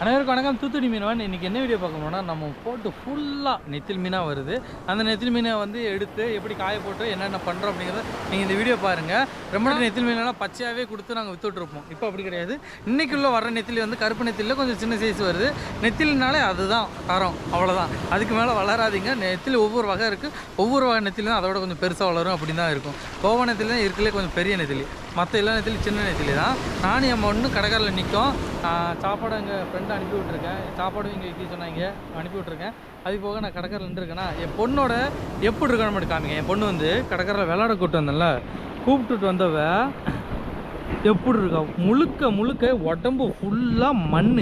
அனைவருக்கும் வணக்கம். தூத்துக்குடி மீனவன் இன்றைக்கி என்ன வீடியோ பார்க்க போனோம்னா நம்ம போட்டு ஃபுல்லாக நெத்தில் மீனாக வருது. அந்த நெத்தில் மீனை வந்து எடுத்து எப்படி காய போட்டு என்னென்ன பண்ணுறோம் அப்படிங்கிறத நீங்கள் இந்த வீடியோ பாருங்கள் ரொம்ப நாள் நெத்தில் மீனெல்லாம் பச்சையாகவே கொடுத்து நாங்கள் வித்துட்ருப்போம் இப்போ அப்படி கிடையாது. இன்றைக்குள்ள வர நெத்திலி வந்து கருப்பு நெத்திலில் கொஞ்சம் சின்ன சைஸ் வருது. நெத்திலினாலே அதுதான் தரம். அவ்வளோதான் அதுக்கு மேலே வளராதீங்க. நெத்திலி ஒவ்வொரு வகை இருக்குது ஒவ்வொரு வகை நெத்திலி தான் அதோட கொஞ்சம் பெருசாக வளரும் அப்படி தான் இருக்கும். கோவா நெத்திலி தான் இருக்கலே கொஞ்சம் பெரிய நெத்திலி. மற்ற எல்லா நெத்திலி சின்ன நெத்திலி தான். நானும் என் ஒன்று கடைக்காரில் நிற்கும் சாப்பாடு எங்கள் ஃப்ரெண்டு அனுப்பி விட்ருக்கேன் சாப்பாடும் இங்கே வைக்க சொன்னாங்க அனுப்பி விட்ருக்கேன் அது போக நான் கடற்கரை நின்றுருக்கேன்னா என் பொண்ணோட எப்படி இருக்கான்னு மட்டும் காமிங்க. என் பொண்ணு வந்து கடற்கரையில் விளாட கூப்பிட்டு வந்தேன்ல. கூப்பிட்டுட்டு வந்தவ எப்படி இருக்கா? முழுக்க முழுக்க உடம்பு ஃபுல்லாக மண்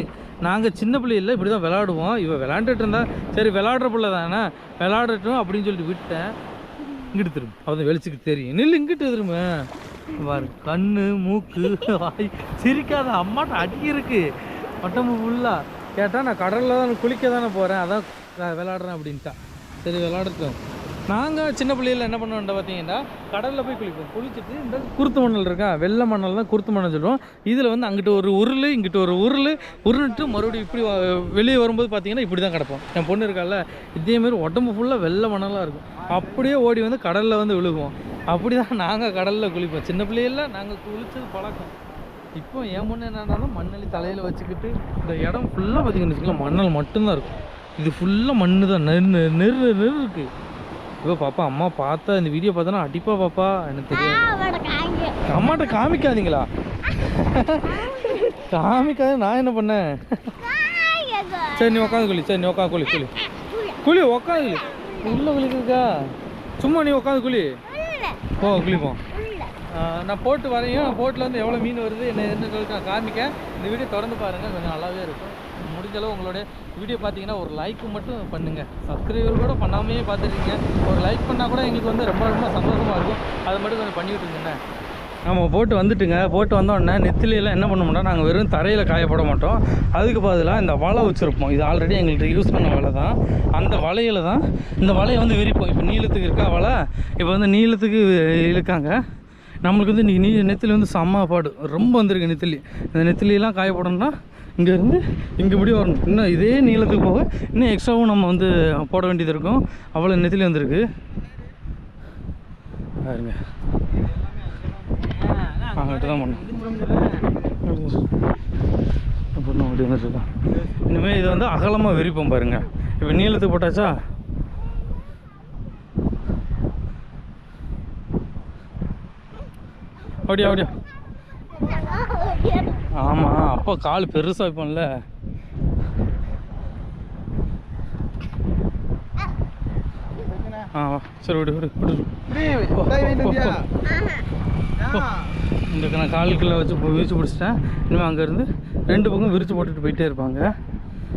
நாங்கள் சின்ன பிள்ளையில் இப்படி தான் விளாடுவோம் இவள் விளாண்டுட்டு இருந்தா சரி விளாடுற பிள்ளை தானே விளாடட்டும் அப்படின்னு சொல்லிட்டு விட்டேன். இங்கிட்டு திரும்ப. அவன் வெளிச்சுக்கு தெரியும். நில்லு இங்கிட்டு திரும்ப. பாரு கண்ணு மூக்கு வாய் சிரிக்காத அம்மாட்ட அடி இருக்குது உடம்பு ஃபுல்லாக கேட்டால் நான் கடலில் தான் குளிக்க தானே போகிறேன் அதான் நான் விளாடுறேன் அப்படின்ட்டா. சரி விளாடட்டும் நாங்கள் சின்ன பிள்ளையில் என்ன பண்ணுவோம்டா பார்த்தீங்கன்னா கடலில் போய் குளிப்போம். குளிச்சுட்டு இந்த குருத்து மணல் இருக்கா வெள்ளை மணல் தான் குருத்து மணல் சொல்லுவோம். இதில் வந்து அங்கிட்டு ஒரு உருள் இங்கிட்டு ஒரு உருள் உருண்டுட்டு மறுபடியும் இப்படி வெளியே வரும்போது பார்த்தீங்கன்னா இப்படி தான் கிடப்போம். என் பொண்ணு இருக்கால இதேமாரி உடம்பு ஃபுல்லாக வெள்ளை மணலாக இருக்கும். அப்படியே ஓடி வந்து கடலில் வந்து விழுகுவோம் அப்படி தான் நாங்கள் கடலில் குளிப்போம். சின்ன பிள்ளையில நாங்கள் குளித்தது பழக்கம். இப்போ என் பொண்ணு என்னன்னா மண்ணலி தலையில் வச்சுக்கிட்டு இந்த இடம் ஃபுல்லாக பார்த்தீங்கன்னு வச்சுக்கலாம் மணல் மட்டும்தான் இருக்கும். இது ஃபுல்லாக மண்ணு தான் நெரு நெரு நெரு இருக்குது இப்போ பாப்பா அம்மா பார்த்தா இந்த வீடியோ பார்த்தனா அடிப்பா பாப்பா எனக்கு தெரியும் அம்மாட்ட காமிக்காதீங்களா? காமிக்காத நான் என்ன பண்ணேன்? சரி நீ உட்காந்து குளி சரி நீ உட்காந்து குளி குளி. குளி உட்காந்து குளி. உள்ள குளிக்கிறதுக்கா? சும்மா நீ உட்காந்து குளி. போ குளிப்போம் நான் போட்டு வரையும் போட்டில் வந்து எவ்வளோ மீன் வருது என்ன என்ன சொல்லிட்டு நான் காமிக்கேன். இந்த வீடியோ திறந்து பாருங்கள் கொஞ்சம் நல்லாவே இருக்கும். முடிஞ்சளவு உங்களுடைய வீடியோ பார்த்தீங்கன்னா ஒரு லைக் மட்டும் பண்ணுங்கள் சப்ஸ்கிரைபர் கூட பண்ணாமையே பார்த்துருக்கீங்க ஒரு லைக் பண்ணால் கூட எங்களுக்கு வந்து ரொம்ப ரொம்ப சந்தோஷமாக இருக்கும். அதை மட்டும் கொஞ்சம் பண்ணிவிட்டுருங்கண்ணே நம்ம போட்டு வந்துட்டுங்க. போட்டு வந்தோடனே நெத்திலியெல்லாம் என்ன பண்ண மாட்டோம் நாங்கள் வெறும் தரையில் காயப்பட மாட்டோம். அதுக்கு பதிலாக இந்த வலை வச்சுருப்போம். இது ஆல்ரெடி எங்கள்கிட்ட யூஸ் பண்ண வலை தான். அந்த வலையில் தான் இந்த வலையை வந்து விரிப்போம். இப்போ நீளத்துக்கு இருக்கா வலை? இப்போ வந்து நீளத்துக்கு இழுக்காங்க. நம்மளுக்கு வந்து இன்றைக்கி நீ நெத்திலி வந்து செம்ம பாடு ரொம்ப வந்திருக்கு நெத்திலி. இந்த நெத்திலியெல்லாம் காய போடணும்னா இங்கேருந்து இங்கே இப்படி வரணும். இன்னும் இதே நீளத்துக்கு போக இன்னும் எக்ஸ்ட்ராவும் நம்ம வந்து போட வேண்டியது இருக்கும். அவ்வளோ நெத்திலி வந்திருக்கு. பாருங்க. அங்கிட்ட தான் பண்ணும் அப்படின்னு அப்படி வந்துட்டுருக்கோம் இனிமேல் இதை வந்து அகலமாக விரிப்போம் பாருங்கள் இப்போ நீளத்துக்கு போட்டாச்சா? அப்படியா அப்படியா? ஆமாம் அப்போ கால் பெருசாக வைப்போம்ல ஆ. சரி விடு விடு விடு. இந்த நான் காலுக்குள்ள வச்சு விரிச்சு பிடிச்சிட்டேன். இனிமேல் அங்கேருந்து ரெண்டு பக்கம் விரிச்சு போட்டுட்டு போயிட்டே இருப்பாங்க.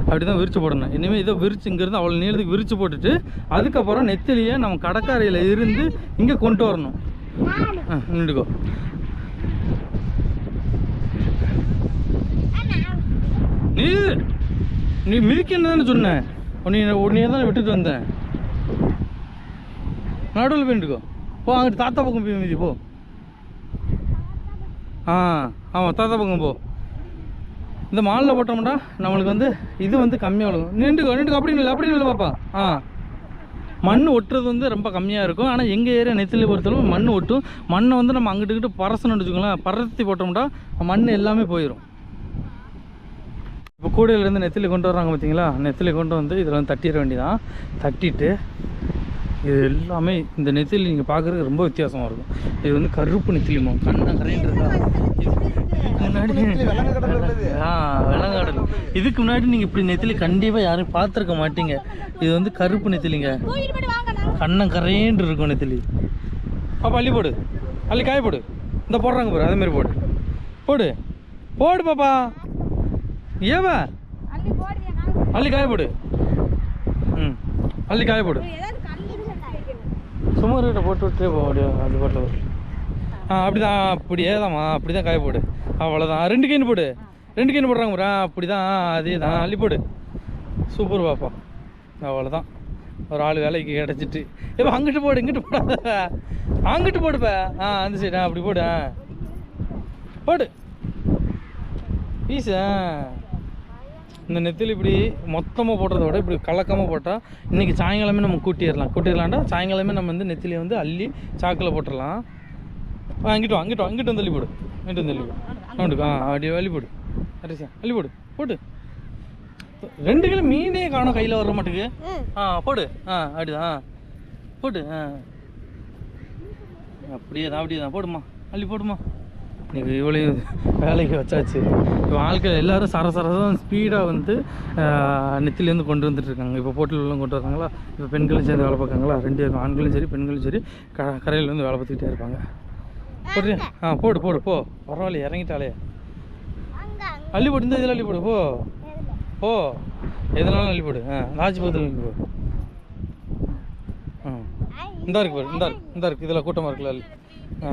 அப்படி தான் விரிச்சு போடணும். இனிமேல் இதை விரிச்சு இங்கேருந்து அவ்வளோ நீளத்துக்கு விரிச்சு போட்டுட்டு அதுக்கப்புறம் நெத்திலியை நம்ம கடற்கரையில் இருந்து இங்கே கொண்டு வரணும். நின்றுக்கோ. நீ நீ மிதிக்கன்னு தானே சொன்னேன் உன்னை உன்னையே தானே விட்டுட்டு வந்தேன். நடுவில் போயிட்டுக்கோ போ அங்கிட்டு தாத்தா பக்கம் போய் மிதி போ. ஆ ஆமாம் தாத்தா பக்கம் போ. இந்த மாலில் போட்டோம்டா நம்மளுக்கு வந்து இது வந்து கம்மியாக விழுகும் நின்றுக்கோ நின்றுக்கோ அப்படி இல்லை அப்படி இல்லை பாப்பா. ஆ. மண் ஒட்டுறது வந்து ரொம்ப கம்மியாக இருக்கும். ஆனால் எங்கள் ஏரியா நெத்திலி பொறுத்தளவு மண் ஒட்டும். மண்ணை வந்து நம்ம அங்கிட்டு இங்கிட்டு வச்சுக்கோங்களேன் பரத்தி போட்டோம்னா மண் எல்லாமே போயிடும் கூடையிலேருந்து நெத்திலி கொண்டு வர்றாங்க பார்த்தீங்களா? நெத்திலி கொண்டு வந்து இதில் வந்து தட்டிட வேண்டியதான் தட்டிட்டு இது எல்லாமே இந்த நெத்திலி நீங்கள் பார்க்குறதுக்கு ரொம்ப வித்தியாசமாக இருக்கும். இது வந்து கருப்பு நெத்திலிமா கண்ணா கரைன்றதா முன்னாடி ஆ வெள்ளங்காடல் இதுக்கு முன்னாடி நீங்கள் இப்படி நெத்திலி கண்டிப்பாக யாரும் பார்த்துருக்க மாட்டீங்க. இது வந்து கருப்பு நெத்திலிங்க. கண்ணம் கரையேன்று இருக்கும் நெத்திலி. பாப்பா அள்ளி போடு. அள்ளி காய போடு. இந்த போடுறாங்க பாரு அதே மாதிரி போடு. போடு. போடு பாப்பா. ஏவா? அள்ளி காய போடு. ம். அள்ளி காய போடு. சும்மா கிட்ட போட்டு விட்டு போ அப்படியே அது பாட்டில் ஆ அப்படி தான் அப்படியே தான்மா அப்படி தான் காய போடு. அவ்வளோதான் ரெண்டு கைன்னு போடு. ரெண்டு கைன்னு போடுறாங்க பாரு. ஆ அப்படி தான் அதே தான் அள்ளி போடு. சூப்பர் பாப்பா. அவ்வளோதான் ஒரு ஆள் வேலைக்கு கிடச்சிட்டு. இப்போ அங்கிட்டு போடு இங்கிட்டு போடாத அங்கிட்டு போடுப்பா ஆ அந்த சைடு அப்படி போடு போடு. பீஸ் இந்த நெத்தில் இப்படி மொத்தமாக போடுறத விட இப்படி கலக்கமாக போட்டால் இன்றைக்கி சாயங்காலமே நம்ம கூட்டிடலாம். கூட்டிடலாம்டா சாயங்காலமே நம்ம வந்து நெத்திலே வந்து அள்ளி சாக்கில் போட்டுடலாம். ஆ அங்கிட்டு வா, அங்கிட்டு அங்கிட்டு வந்து அள்ளி போடு. அங்கிட்டு வந்து அள்ளி போடு. அவனுக்கு ஆ அப்படியே அள்ளி போடு. அரிசா அள்ளி போடு போட்டு. ரெண்டு கிலோ மீனே காணும் கையில் வர மாட்டுக்கு. ஆ போடு. ஆ அப்படிதான் ஆ ஆ. அப்படியே தான் அப்படியே தான் போடுமா அள்ளி போடுமா இன்னைக்கு இவ்வளோ வேலைக்கு வச்சாச்சு. இப்போ ஆட்கள் எல்லாரும் சர சரசம் ஸ்பீடாக வந்து நெத்திலேருந்து கொண்டு வந்துட்டுருக்காங்க. இப்போ போட்டிலெலாம் கொண்டு வராங்களா? இப்போ பெண்களும் சேர்ந்து வேலை பார்க்காங்களா ரெண்டு பேரும் ஆண்களும் சரி பெண்களும் சரி க கரையில் வந்து வேலை பார்த்துக்கிட்டே இருப்பாங்க. போடுறியா ஆ போடு போடு போ. பரவாயில்ல இறங்கிட்டாலே அள்ளி போடு இந்த இதில் அள்ளி போடு போ. போ. எதனாலும் அள்ளி போடு. ஆ லாட்ஜ் அள்ளி போடு. ஆ. இந்தா இருக்கு பாரு இந்த இருக்கு இந்தா இருக்கு. இதில் கூட்டமாக இருக்குல்ல அள்ளி. ஆ.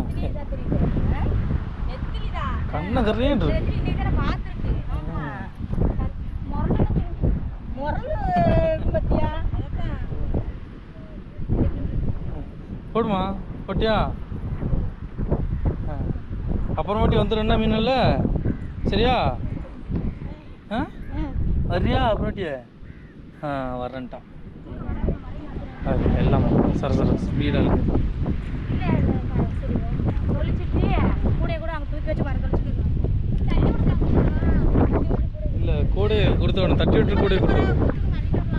கண்ணை இருக்கு. போடுமா? போட்டியா. அப்புறமாட்டி வந்துடும் மீன் இல்லை? சரியா? ஆ? வரியா அப்புறமாட்டியே ஆ வரேன்ட்டான் அது எல்லாம். சர சர ஸ்பீடாக இருக்குது இல்லை கூடு கொடுத்து விடணும். தட்டி விட்டு கூடு கொடுத்து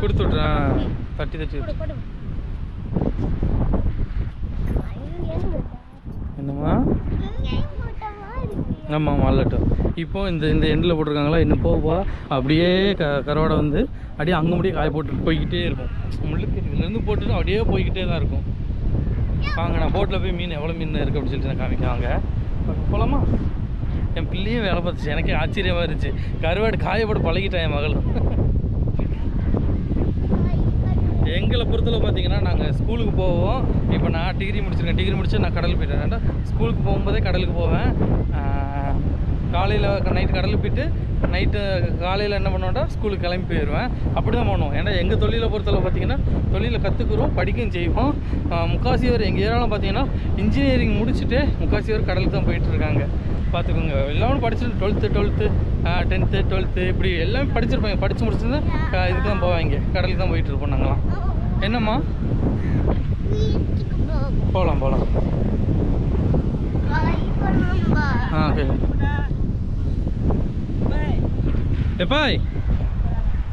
கொடுத்து விட்றேன் தட்டி தட்டி விட்டு என்னம்மா? ஆமாம் மல்லட்டும் இப்போ இந்த இந்த எண்டில் போட்டிருக்காங்களா? இன்னும் போக போக அப்படியே க கரோடை வந்து அப்படியே அங்கே முடியே காய போட்டு போய்கிட்டே இருக்கும். முள்ளுக்கு இதுலேருந்து போட்டுட்டு அப்படியே போய்கிட்டே தான் இருக்கும். வாங்க நான் போட்டில் போய் மீன் எவ்வளோ மீன் இருக்குது அப்படின்னு சொல்லிட்டு நான் காமிக்க வாங்க. போகலாமா என் பிள்ளையும் வேலை பார்த்துச்சு. எனக்கே ஆச்சரியமாக இருந்துச்சு. கருவாடு காயப்போட்டு பழகிட்டேன் என் மகளும். எங்களை பொறுத்தளவு பார்த்தீங்கன்னா நாங்கள் ஸ்கூலுக்கு போவோம். இப்போ நான் டிகிரி முடிச்சிருக்கேன். டிகிரி முடிச்சு நான் கடலுக்கு போயிட்டேன் ஏன்டா ஸ்கூலுக்கு போகும்போதே கடலுக்கு போவேன். காலையில் நைட்டு கடலுக்கு போயிட்டு நைட்டு காலையில் என்ன பண்ணுவேன்டா? ஸ்கூலுக்கு கிளம்பி போயிடுவேன் அப்படி தான் பண்ணுவோம். ஏன்னா எங்கள் தொழிலை பொறுத்தளவு பார்த்தீங்கன்னா தொழிலை கற்றுக்குறோம் படிக்கவும் செய்வோம். முக்காசி பேர் எங்கள் ஏரியாவில் பார்த்தீங்கன்னா இன்ஜினியரிங் முடிச்சுட்டு முக்காசி பேர் கடலுக்கு தான் போயிட்டு இருக்காங்க பார்த்துக்கோங்க. எல்லாரும் படிச்சுட்டு டுவெல்த்து டுவெல்த்து டென்த்து டுவெல்த்து இப்படி எல்லாமே படிச்சிருப்பாங்க. படித்து முடிச்சிருந்து இதுக்கு தான் போவாங்க. கடலுக்கு தான் போயிட்டு இருப்போம் நாங்களாம் என்னம்மா போகலாம் போகலாம் ஆ ஓகே எப்பாய்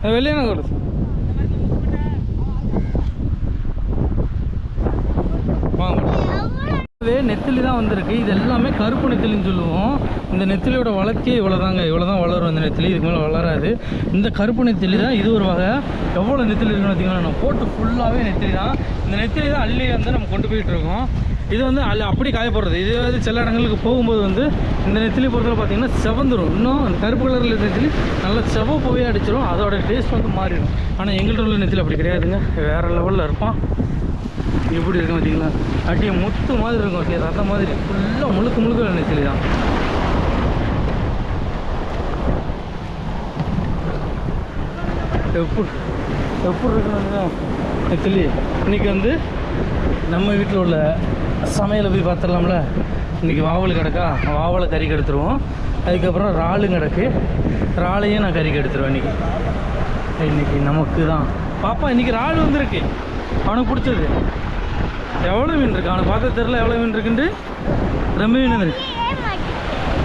வெளியே கொடுத்து நெத்திலி தான் வந்திருக்கு இது எல்லாமே கருப்பு நெத்திலின்னு சொல்லுவோம் இந்த நெத்திலியோட வளர்ச்சியே இவ்வளோதாங்க இவ்வளோ தான் வளரும் இந்த நெத்திலி இதுக்கு மேலே வளராது இந்த கருப்பு நெத்திலி தான் இது ஒரு வகை எவ்வளோ நெத்திலி இருக்குன்னு பார்த்தீங்கன்னா நம்ம போட்டு ஃபுல்லாகவே நெத்திலி தான் இந்த நெத்திலி தான் அள்ளி வந்து நம்ம கொண்டு போயிட்டு இருக்கோம் இது வந்து அள்ளி அப்படி காய போடுறது இது வந்து சில இடங்களுக்கு போகும்போது வந்து இந்த நெத்திலி பொறுத்தவரை பார்த்தீங்கன்னா செவந்துடும் இன்னும் அந்த கருப்பு கலரில் நெத்திலி நல்லா செவப்பவே அடிச்சிடும் அதோட டேஸ்ட் வந்து மாறிடும். ஆனால் எங்கள்கிட்ட உள்ள நெத்திலி அப்படி கிடையாதுங்க. வேறு லெவலில் இருப்பான். எப்படி இருக்கும் பார்த்தீங்களா? அப்படியே முத்து மாதிரி இருக்கும் அப்படியே ரத்தம் மாதிரி. ஃபுல்லாக முழுக்க முழுக்க நெத்திலி தான். எப்படி எப்படி இருக்கணும் நெத்திலி. இன்றைக்கி வந்து நம்ம வீட்டில் உள்ள சமையலை போய் பார்த்துடலாம்ல. இன்னைக்கு வாவல் கிடக்கா? வாவலை கறி எடுத்துருவோம் அதுக்கப்புறம் இறாலும் கிடக்கு. இறாலையும் நான் கறி எடுத்துருவேன் இன்னைக்கு. இன்னைக்கு நமக்கு தான். பாப்பா இன்னைக்கு இறால் வந்திருக்கு. அவனுக்கு பிடிச்சது. எவ்வளோ மீன் இருக்கு? அவனை பார்த்த தெரில எவ்வளோ மீன் இருக்குன்ட்டு. ரொம்ப மீன் வந்துருக்கு.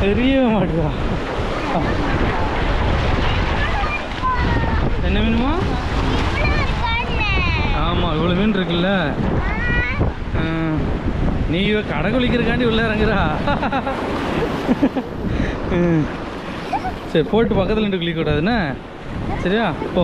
தெரியவே மாட்டேதா என்ன மீனுமா? ஆமாம் இவ்வளோ மீன் இருக்குல்ல. ஆ, நீ கடை குளிக்கிறக்காண்டி உள்ள இறங்குறா. ம். சரி போட்டு பக்கத்தில் நின்று குளிக்கக்கூடாதுண்ணே சரியா? போ.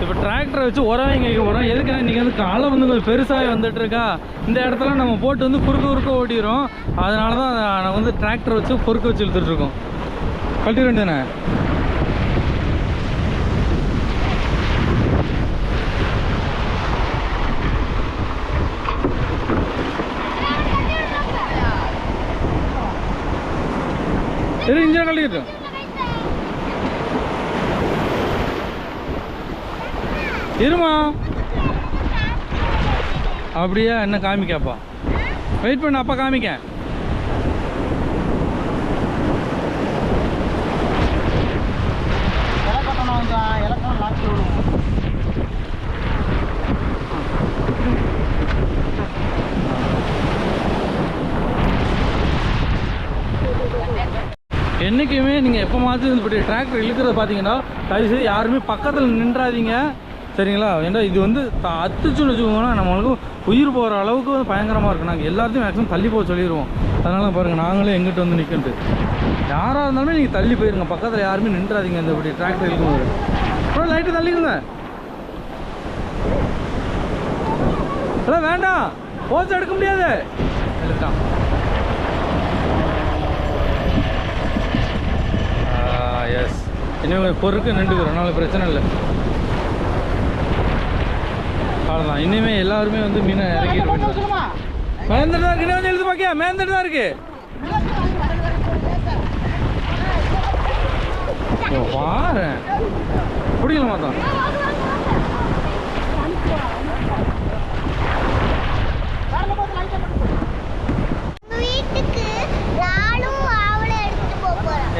இப்போ டிராக்டரை வச்சு உரம் இங்கே உரம் எதுக்குன்னா நீங்கள் வந்து காலை வந்து கொஞ்சம் பெருசாக வந்துட்டு இருக்கா? இந்த இடத்துல நம்ம போட்டு வந்து குறுக்க குறுக்க ஓட்டிடுறோம். அதனால தான் நான் வந்து டிராக்டர் வச்சு பொறுக்க வச்சு இழுத்துட்டு இருக்கோம். கழட்டி வேண்டியதானே இரு இங்கே கழட்டிக்கிட்டோம் இருமா? அப்படியா? என்ன காமிக்காப்பா? வெயிட் பண்ண அப்பா காமிக்க என்றைக்குமே நீங்கள் எப்போ மாதிரி இப்படி டிராக்டர் இழுக்கிறத பார்த்தீங்கன்னா தயவுசெய்து யாருமே பக்கத்தில் நின்றாதீங்க. சரிங்களா? ஏன்னா இது வந்து அத்துச்சுன்னு வச்சுக்கோங்கன்னா நம்மளுக்கு உயிர் போகிற அளவுக்கு வந்து பயங்கரமாக இருக்கும் நாங்கள் எல்லாத்தையும் மேக்ஸிமம் தள்ளி போக சொல்லிடுவோம் அதனால பாருங்கள் நாங்களே எங்கிட்ட வந்து நிற்கிட்டு யாராக இருந்தாலுமே நீங்கள் தள்ளி போயிருங்க. பக்கத்தில் யாருமே நின்றாதீங்க இந்த இப்படி டிராக்டர் இழுக்கும்போது. அப்புறம் லைட்டு தள்ளிடுங்க. இல்லை வேண்டாம். போச்சு எடுக்க முடியாது. எடுத்தான் இன்னும் பொறுக்கு நின்றுக்கிறோம். அதனால பிரச்சனை இல்லை. அவ்வளோதான் இனிமே எல்லாருமே வந்து மீனை இறக்கிட்டு போயிட்டு தான் இருக்கு. கொஞ்சம் எழுது பாக்கியா? மேந்தட்டு தான் இருக்கு. பாரேன் பிடிக்கல மாத்தான்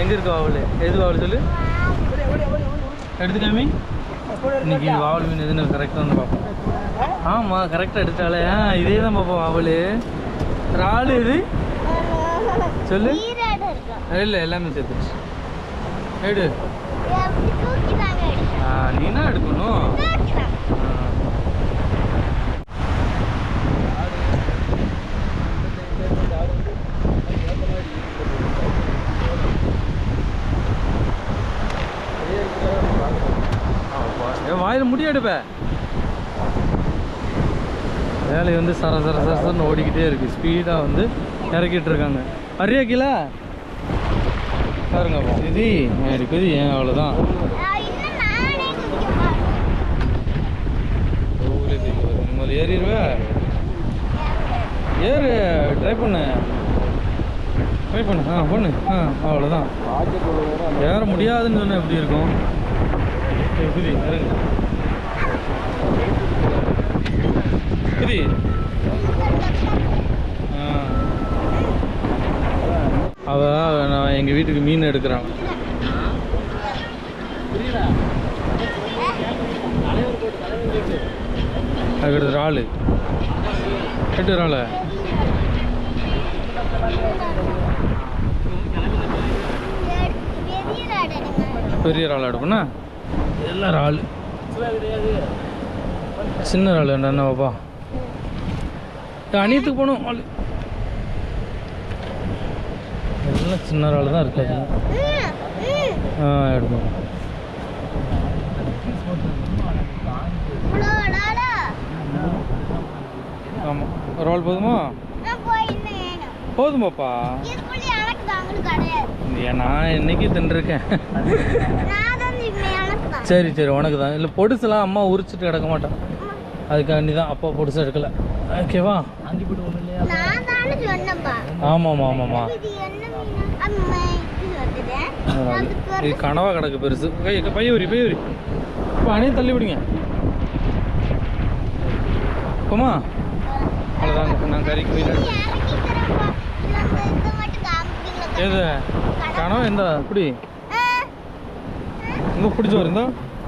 எங்கே இருக்கு வாவல் எது வாவல் சொல்லு? எடுத்துக்காமி? இன்னைக்கு வாவல் மீன் எதுன்னு கரெக்டாக வந்து பார்ப்போம். ஆமாம் கரெக்டாக எடுத்தாலே ஆ இதே தான் பார்ப்போம் வாவல். இறால் இது? சொல்லு. இல்லை எல்லாமே சேர்த்துச்சு எடு. நீனா எடுக்கணும் தூக்கிதான். ஆ. என் வாயில் முடி எடுப்ப. வேலை வந்து சர சர சரன்னு ஓடிக்கிட்டே இருக்கு. ஸ்பீடாக வந்து இறக்கிட்டு இருக்காங்க. அரியா கீழே? பாருங்க இது இருக்குது. ஏன் அவ்வளோதான் நான் ஏறிடுவே ஏறு ட்ரை பண்ணு. ட்ரை பண்ணு. ஆ பண்ணு. ஆ அவ்வளோதான் ஏற முடியாதுன்னு சொன்னால் எப்படி இருக்கும்? புதி குதி புதி குதி. ஆ. அவ நான் எங்கள் வீட்டுக்கு மீன் எடுக்கிறான். அதுக்கடுத்து இறால். எட்டு இறால்? பெரிய இறால் எடுப்பண்ணா எல்லாம் இறால் சின்ன இறால் என்னப்பாப்பா அணியத்துக்கு போகணும் ஆளு. எல்லாம் சின்ன இறால் தான் இருக்காது. ஆ எடுப்போம்? ஆமாம் ஒரு ஆள் போதுமா. போதுமாப்பா நான் என்னைக்கு தின்றுருக்கேன். சரி சரி உனக்கு தான் இல்லை பொடுசுலாம் அம்மா உரிச்சிட்டு கிடக்க மாட்டான் அதுக்காண்டி தான் அப்பா பொடுசு எடுக்கல. ஓகேவா நான் தானே சொன்னேன்ப்பா. ஆமாம்மா ஆமாம்மா. இது என்ன மீனா? அம்மா, இது வந்துது. அதுக்கு இது கனவா கிடக்கு பெருசு. கை பையூரி பையூரி இப்போ அணையும் தள்ளி விடுங்க. போமா அவ்வளோதாங்க நான் கறிக்கு போய் இறக்கி தரேன்ப்பா. இல்ல, அந்த இதை மட்டும் காமிப்பீங்களா? எது கனவா எந்த குடி. ரொம்ப இங்கே பிடிச்சி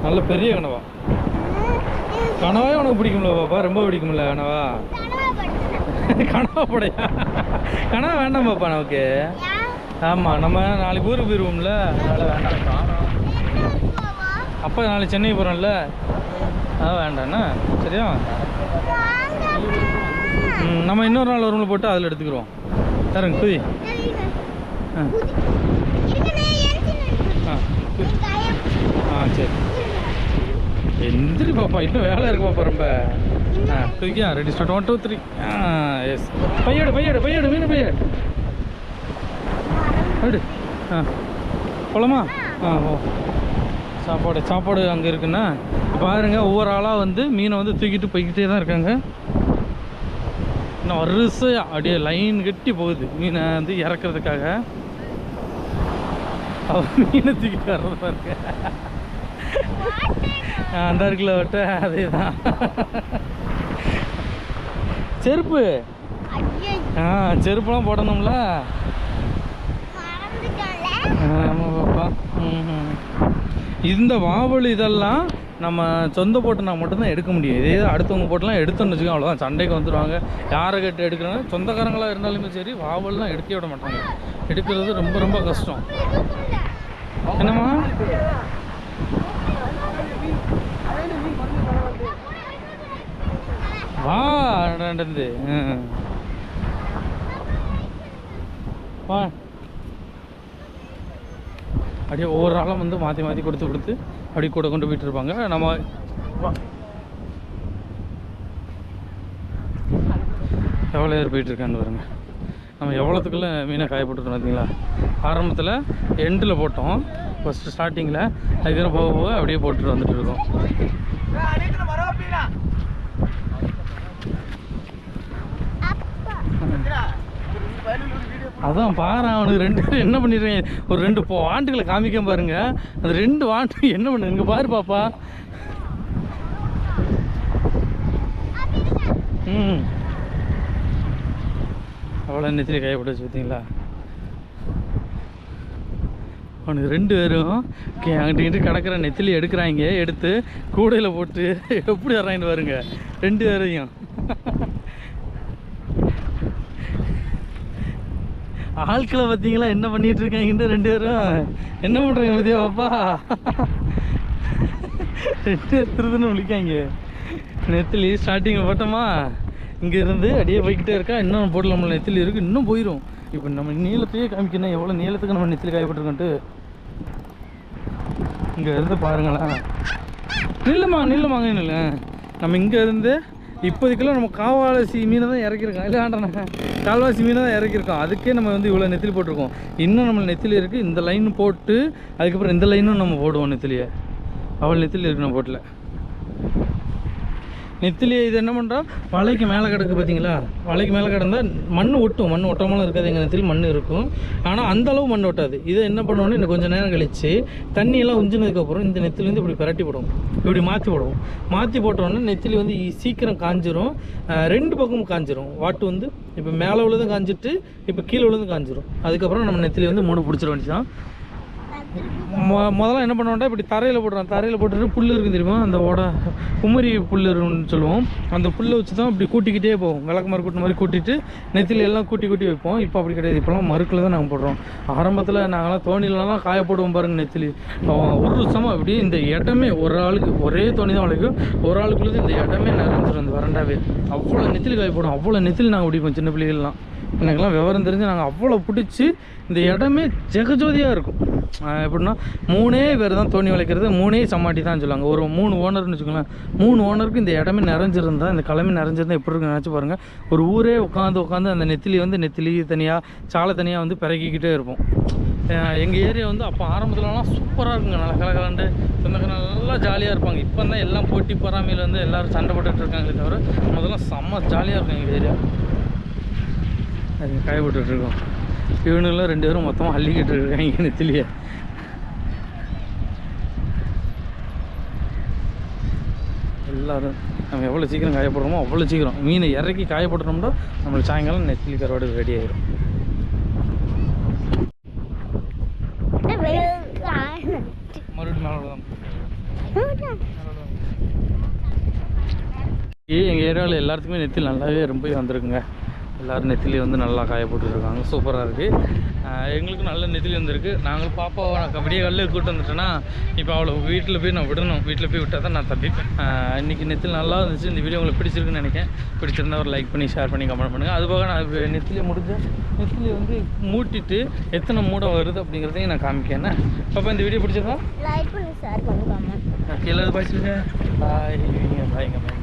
நல்ல பெரிய கனவா. கனவே உனக்கு பிடிக்கும்ல பாப்பா. ரொம்ப பிடிக்கும்ல கனவா. கனவா படையா? கனவா வேண்டாம் பாப்பா நமக்கு. ஆமாம் நம்ம நாளைக்கு ஊருக்கு போயிடுவோம்ல அதனால் வேண்டாம் என்ன அப்பா நாளைக்கு சென்னை போகிறோம்ல அதான் வேண்டாண்ணா சரியா? நம்ம இன்னொரு நாள் ரூமில் போட்டு அதில் எடுத்துக்கிறோம். தரங்க குதி. ஆ. ஆ ஆ சரி. எந்திரி பாப்பா இன்னும் வேலை இருக்கு பாப்பா ரொம்ப? ஆ குதிக்கா ready start one two three ஆ எஸ் பையோடு பையோடு பையோடு மீன் பையடு எடு ஆ. போலாமா? ஆ ஓ சாப்பாடு சாப்பாடு அங்கே இருக்குண்ணா பாருங்க ஒவ்வொரு ஆளாக வந்து மீனை வந்து தூக்கிட்டு போய்கிட்டே தான் இருக்காங்க. இன்னும் வரிசையா அப்படியே லைன் கட்டி போகுது. மீனை வந்து இறக்குறதுக்காக. அவ மீனை தூக்கிட்டு வர்றது பாருங்க அந்த இருக்குல்ல வட்ட அதே தான் செருப்பு ஆ செருப்புலாம் போடணும்ல. ஆமாம் பாப்பா. இந்த வாவல் இதெல்லாம் நம்ம சொந்த போட்டுனா மட்டும்தான் எடுக்க முடியும். இதே அடுத்தவங்க போட்டுலாம் எடுத்தோம்னு வச்சுக்கோங்க அவ்வளோதான் சண்டைக்கு வந்துடுவாங்க யாரை கட்டு எடுக்கிறோன்னா சொந்தக்காரங்களாக இருந்தாலுமே சரி வாவல்லாம் எடுக்கவே விட மாட்டாங்க. எடுக்கிறது ரொம்ப ரொம்ப கஷ்டம். என்னம்மா? வா நடந்து வா. அப்படியே ஒவ்வொரு ஆளும் வந்து மாற்றி மாற்றி கொடுத்து கொடுத்து அப்படி கூட கொண்டு போயிட்டு இருப்பாங்க. நம்ம வா. எவ்வளோ பேர் போயிட்டு இருக்கான்னு நம்ம எவ்வளோத்துக்குள்ள மீனை காய போட்டுருக்கோம் பார்த்தீங்களா? ஆரம்பத்தில் எண்டில் போட்டோம். ஃபஸ்ட்டு ஸ்டார்டிங்கில் அதுக்கப்புறம் போக போக அப்படியே போட்டுட்டு வந்துட்டு இருக்கோம். அதான் பாரு அவனுக்கு ரெண்டு பேரும் என்ன பண்ணிடுறேன் ஒரு ரெண்டு போ வாண்டுகளை காமிக்க பாருங்க. அந்த ரெண்டு வாண்டு என்ன பண்ணு? இங்கே பாரு பாப்பா. ம். அவ்வளோ நெத்திலி கையை போட்டு வச்சு பார்த்தீங்களா அவனுக்கு ரெண்டு பேரும் அங்கிட்டு கிடக்கிற நெத்திலி எடுக்கிறாங்க. எடுத்து கூடையில் போட்டு எப்படி வர்றாங்கன்னு பாருங்க. ரெண்டு பேரையும். ஆட்களை பார்த்தீங்களா? என்ன பண்ணிட்டு இருக்காங்கன்னு ரெண்டு பேரும்? என்ன பண்ணுறாங்க பார்த்தியா பாப்பா? ரெண்டு பேர் திருதுன்னு விழிக்காங்க. நெத்திலி ஸ்டார்டிங்கில் போட்டோமா? இங்கே இருந்து அப்படியே போய்கிட்டே இருக்கா இன்னும் போடலாம்ல நெத்தில் இருக்குது இன்னும் போயிடும் இப்போ நம்ம நீளத்தையே காமிக்கணும் எவ்வளோ நீளத்துக்கு நம்ம நெத்திலி காயப்பட்டிருக்கோன்ட்டு இங்கே இருந்து பாருங்களேன். நில்லுமா நில்லுமாங்க நில்லு. நம்ம இங்கே இருந்து இப்போதைக்கெல்லாம் நம்ம காவாலசி மீனை தான் இறக்கிருக்கோம் இல்லை ஆண்டண்ணா கால்வாசி மீனை தான் இறக்கிருக்கோம் அதுக்கே நம்ம வந்து இவ்வளோ நெத்திலி போட்டிருக்கோம். இன்னும் நம்ம நெத்திலி இருக்குது இந்த லைன் போட்டு அதுக்கப்புறம் இந்த லைனும் நம்ம போடுவோம் நெத்திலியை அவள் நெத்திலி இருக்கு நம்ம போட்டில். நெத்திலி இது என்ன பண்ணுறோம் வலைக்கு மேலே கிடக்கு பார்த்தீங்களா? வலைக்கு மேலே கிடந்தால் மண் ஒட்டும். மண் ஒட்டாமலாம் இருக்காது. எங்கள் நெத்திலி மண் இருக்கும். ஆனால் அந்தளவு மண் ஒட்டாது. இதை என்ன பண்ணுவோன்னு இன்னும் கொஞ்சம் நேரம் கழித்து தண்ணியெல்லாம் உஞ்சினதுக்கப்புறம் இந்த நெத்திலி வந்து இப்படி பிரட்டி போடுவோம். இப்படி மாற்றி போடுவோம். மாற்றி போட்டோன்னே நெத்திலி வந்து சீக்கிரம் காஞ்சிரும். ரெண்டு பக்கமும் காஞ்சிரும். வாட்டு வந்து இப்போ மேலே உள்ளதும் காஞ்சிட்டு இப்போ கீழே உள்ளதும் காஞ்சிரும். அதுக்கப்புறம் நம்ம நெத்திலி வந்து மூணு பிடிச்சிட வேண்டியதான் மொ முதல்ல என்ன பண்ணுவோம்னா இப்படி தரையில் போடுறோம். தரையில் போட்டுட்டு புல் இருக்குது தெரியுமா? அந்த ஓட குமரி புல் இருக்குன்னு சொல்லுவோம். அந்த புல்லை வச்சு தான் இப்படி கூட்டிக்கிட்டே போவோம். விளக்கு மறு கூட்டின மாதிரி கூட்டிட்டு நெத்திலி எல்லாம் கூட்டி கூட்டி வைப்போம். இப்போ அப்படி கிடையாது. இப்போலாம் மறுக்கில் தான் நாங்கள் போடுறோம். ஆரம்பத்தில் நாங்களாம் தோணிலலாம் காய போடுவோம் பாருங்க நெத்திலி. ஒரு வருஷமாக இப்படி இந்த இடமே ஒரு ஆளுக்கு ஒரே தோணி தான் வளைக்கும். ஒரு ஆளுக்குள்ளது இந்த இடமே நிறைஞ்சிடும் அந்த வறண்டாவே. அவ்வளோ நெத்திலி காய போடும் அவ்வளோ நெத்திலி நாங்கள் பிடிப்போம் சின்ன பிள்ளைகள்லாம். எனக்கெல்லாம் விவரம் தெரிஞ்சு நாங்கள் அவ்வளோ பிடிச்சி இந்த இடமே ஜெகஜோதியாக இருக்கும். எப்படின்னா மூணே பேர் தான் தோணி வளைக்கிறது மூணே சமாட்டி தான் சொல்லுவாங்க. ஒரு மூணு ஓனர்னு வச்சுக்கோங்களேன். மூணு ஓனருக்கு இந்த இடமே நிறைஞ்சிருந்தா இந்த கிழமை நிறைஞ்சிருந்தா எப்படி இருக்குன்னு நினச்சி பாருங்கள் ஒரு ஊரே உட்காந்து உட்காந்து அந்த நெத்திலி வந்து நெத்திலி தனியாக சாலை தனியாக வந்து பிறக்கிக்கிட்டே இருப்போம். எங்கள் ஏரியா வந்து அப்போ ஆரம்பத்துலலாம் சூப்பராக இருக்குங்க. நல்லா கலகலண்டு சொந்தக்கார நல்லா ஜாலியாக இருப்பாங்க. இப்போ தான் எல்லாம் போட்டி பொறாமையில் வந்து எல்லோரும் சண்டை போட்டுட்டு இருக்காங்களே தவிர முதல்ல செம்ம ஜாலியாக இருக்கும் எங்கள் ஏரியா அது காய இவனுங்களும் ரெண்டு பேரும் மொத்தமாக அள்ளிக்கிட்டு இருக்காங்க நெத்திலேயே. எல்லோரும் நம்ம எவ்வளோ சீக்கிரம் காயப்படுறோமோ அவ்வளோ சீக்கிரம். மீனை இறக்கி காய நம்மளுக்கு சாயங்காலம் நெத்திலி கருவாடு ரெடி ஆயிடும் மறுபடியும் மேலே தான் எங்கள் ஏரியாவில் எல்லாத்துக்குமே நெத்தில் நல்லாவே ரொம்ப வந்திருக்குங்க. எல்லோரும் நெத்திலி வந்து நல்லா காய போட்டுருக்காங்க சூப்பராக இருக்குது எங்களுக்கு நல்ல நெத்திலி வந்திருக்கு. நாங்களும் பாப்பாவை நான் கபடியே கல்ல கூட்டு வந்துட்டேன்னா இப்போ அவளை வீட்டில் போய் நான் விடணும். வீட்டில் போய் விட்டால் தான் நான் தப்பிப்பேன். ஆஹ் இன்னைக்கு நெத்திலி நல்லா இருந்துச்சு. இந்த வீடியோ உங்களுக்கு பிடிச்சிருக்குன்னு நினைக்கிறேன். பிடிச்சிருந்தா ஒரு லைக் பண்ணி ஷேர் பண்ணி கமெண்ட் பண்ணுங்கள் அது போக நான் நெத்திலி முடிஞ்ச நெத்திலி வந்து மூட்டிட்டு எத்தனை மூடை வருது அப்படிங்கிறதையும் நான் காமிக்கேன் என்ன? பாப்பா இந்த வீடியோ பிடிச்சிருக்கா? லைக் பண்ணி ஷேர் பண்ணி கமெண்ட் கீழே பாய் பாய் பாய்ங்க பாய்ங்க